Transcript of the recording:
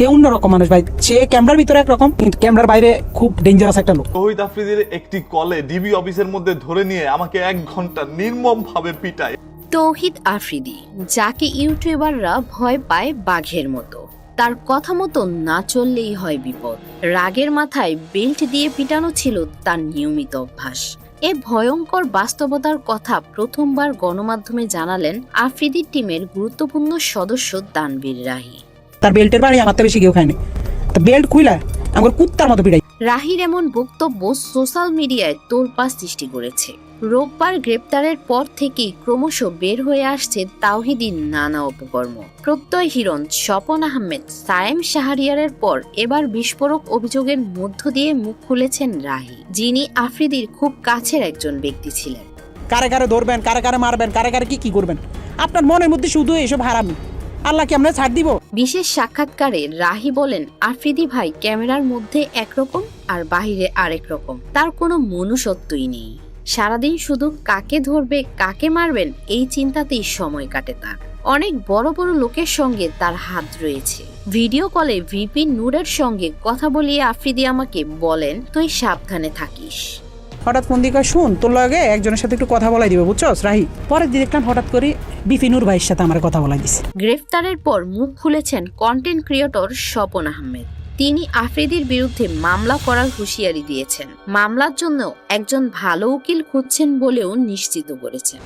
সে অন্যরকম মানুষ ভাই। সে ক্যামেরার ভিতরে একরকম কিন্তু ক্যামেরার বাইরে খুব ডেঞ্জারাস একটা লোক। তহিদ আফ্রিদির একটি কলে ডিবি অফিসের মধ্যে ধরে নিয়ে আমাকে এক ঘণ্টা নির্মম ভাবে পিটায়। তৌহিদ আফ্রিদি যাকে ইউটিউবাররা ভয় পায় বাঘের মতো। তার কথা মতো না চললেই হয় বিপদ। রাগের মাথায় বেল্ট দিয়ে পিটানো ছিল তার নিয়মিত অভ্যাস। এ ভয়ঙ্কর বাস্তবতার কথা প্রথমবার গণমাধ্যমে জানালেন আফ্রিদির টিমের গুরুত্বপূর্ণ সদস্য দানবীর রাহি। তার বেল্টের বাড়ি আমার তো বেশি কেউ খায়নি। তা বেল্ট খুইলা আমার কুত্তার মতো পিড়াই রাহির এমন বক্তব্য সোশ্যাল মিডিয়ায় তোলপাড় সৃষ্টি করেছে। রোববার গ্রেপ্তারের পর থেকেই ক্রমশ বের হয়ে আসছে তাওহিদির নানা উপকর্ম। প্রত্যয় হিরণ স্বপন আহমেদ সায়েম শাহরিয়ারের পর এবার বিস্ফোরক অভিযোগের মধ্য দিয়ে মুখ খুলেছেন রাহি যিনি আফ্রিদির খুব কাছের একজন ব্যক্তি ছিলেন। কারে কারে ধরবেন কারে কারে মারবেন কারে কারে কি কি করবেন? আপনার মনের মধ্যে শুধু এসব হারামি। আল্লাহ কি আমরা ছাড় দিব। বিশেষ সাক্ষাৎকারে রাহি বলেন, আফ্রিদি ভাই, ক্যামেরার মধ্যে একরকম আর বাহিরে আরেক রকম। তার কোনো মনুষ্যত্বই নেই। সারাদিন শুধু কাকে ধরবে, কাকে মারবেন, এই চিন্তাতেই সময় কাটে তার। অনেক বড় বড় লোকের সঙ্গে তার হাত রয়েছে। ভিডিও কলে ভিপি নূরের সঙ্গে কথা বলিয়ে আফ্রিদি আমাকে বলেন, তুই সাবধানে থাকিস। হঠাৎ কয়, শুন তোর লগে একজনের সাথে একটু কথা বলাই দিবে বুঝছস রাহি? দিন দেখলাম হঠাৎ করে বিপিনুর ভাইয়ের সাথে আমার কথা বলাই দিছে। গ্রেফতারের পর মুখ খুলেছেন কন্টেন্ট ক্রিয়েটর স্বপন আহমেদ। তিনি আফ্রিদির বিরুদ্ধে মামলা করার হুঁশিয়ারি দিয়েছেন। মামলার জন্য একজন ভালো উকিল খুঁজছেন বলেও নিশ্চিত করেছেন।